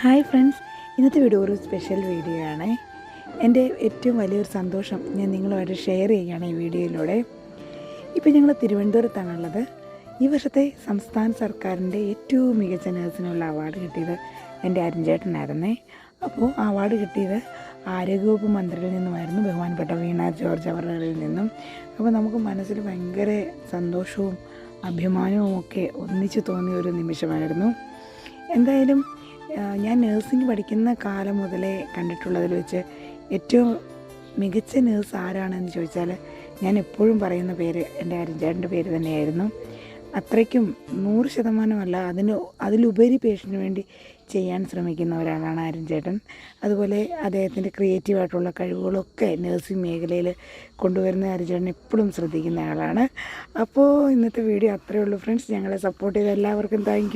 Hi friends ഇന്നത്തെ video ഒരു special video ആണ്. എന്റെ ഏറ്റവും വലിയൊരു സന്തോഷം ഞാൻ നിങ്ങളുമായിട്ട് ഷെയർ ചെയ്യുകയാണ് ഈ വീഡിയോയിലൂടെ. ഇപ്പോൾ ഞങ്ങൾ തിരുവനന്തപുരത്താണുള്ളത്. ഈ വർഷത്തെ സംസ്ഥാന സർക്കാരിന്റെ ഏറ്റവും മികച്ച നേഴ്സിനുള്ള അവാർഡ് കിട്ടിയത് എന്റെ അരുൺചേട്ടനായിരുന്നേ. അപ്പോൾ ആ അവാർഡ് കിട്ടിയത് ആരോഗ്യവകുപ്പ് മന്ത്രിയിൽ നിന്നുമായിരുന്നു ബഹുമാനപ്പെട്ട വീണ ജോർജ് അവരുടെ നിന്നും. അപ്പോൾ നമുക്ക് മനസ്സിൽ ഭയങ്കര സന്തോഷവും അഭിമാനവും ഒക്കെ ഒന്നിച്ചു തോന്നിയ ഒരു നിമിഷമായിരുന്നു. എന്തായാലും ഞാൻ നേഴ്സിംഗ് പഠിക്കുന്ന കാലം മുതലേ കണ്ടിട്ടുള്ളതിൽ വെച്ച് ഏറ്റവും മികച്ച നേഴ്സ് ആരാണെന്ന് ചോദിച്ചാൽ ഞാൻ എപ്പോഴും പറയുന്ന പേര് എന്റെ അരിഞ്ചാടിന്റെ പേര് തന്നെയായിരുന്നു. അത്രയ്ക്കും നൂറ് ശതമാനമല്ല അതിന് അതിലുപരി പേഷ്യന് വേണ്ടി ചെയ്യാൻ ശ്രമിക്കുന്ന ഒരാളാണ് അരുൺചേട്ടൻ അതുപോലെ അദ്ദേഹത്തിന്റെ ക്രിയേറ്റീവായിട്ടുള്ള കഴിവുകളൊക്കെ നഴ്സിംഗ് മേഖലയിൽ കൊണ്ടുവരുന്ന അരുൺചേട്ടൻ എപ്പോഴും ശ്രദ്ധിക്കുന്ന ആളാണ്. അപ്പോൾ ഇന്നത്തെ വീഡിയോ അത്രയേ ഉള്ളൂ ഫ്രണ്ട്സ് ഞങ്ങളെ സപ്പോർട്ട് ചെയ്ത എല്ലാവർക്കും താങ്ക്